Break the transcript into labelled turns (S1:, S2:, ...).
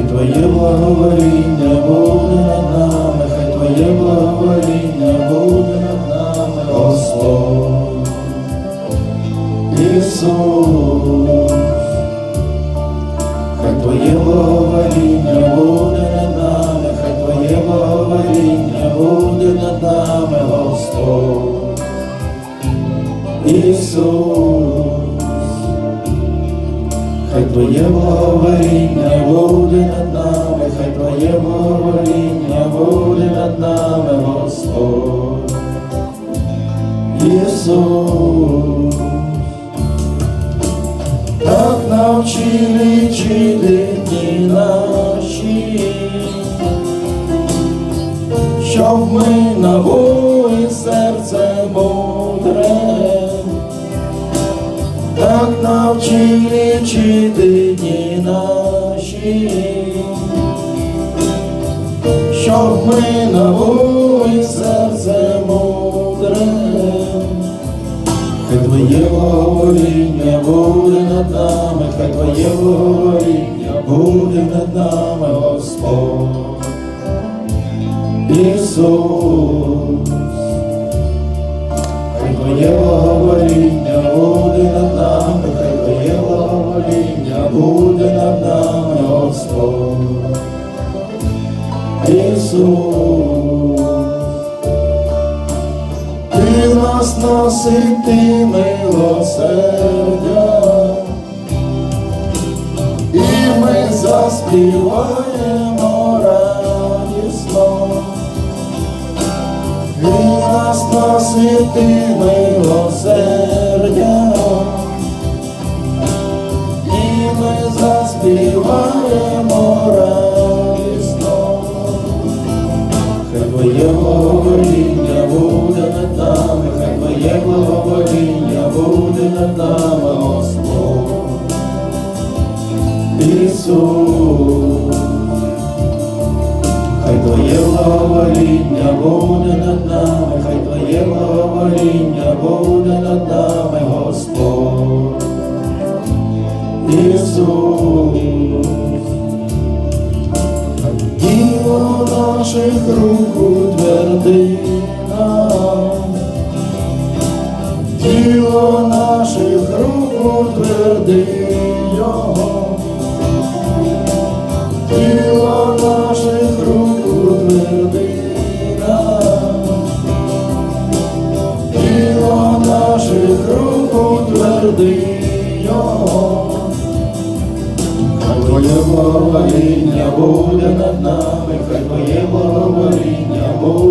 S1: благовоління буде над нами, хай Твоє благовоління буде над нами, Господь. Ісус, хай Твоє благовоління буде над нами, хай Твоє благовоління буде над нами, Господь. Ісус, хай Твоє благовоління буде над нами, хай Твоє благовоління буде над нами, Господь. Ісус, так навчи лічити дні наші, щоб ми набули серце так навчи лічити дні наші, щоб ми набули серце мудре. Хай Твоє благовоління буде над нами, хай Твоє благовоління буде над нами, Господь. Ісус, Твоє благовоління буде над нами, хай Твоє благовоління буде над нами, Господь. Ісус, ти нас носить, ти милосердя, і ми заспіваємо нас носить, ти милосердя, і ми заспіваємо благовоління буде над нами, хай Твоє благовоління буде над нами, Господь. Ісус, Діло наших рук утвердина, діло наших рук утверди його. Хай Твоє благовоління буде над нами, хай Твоє благовоління буде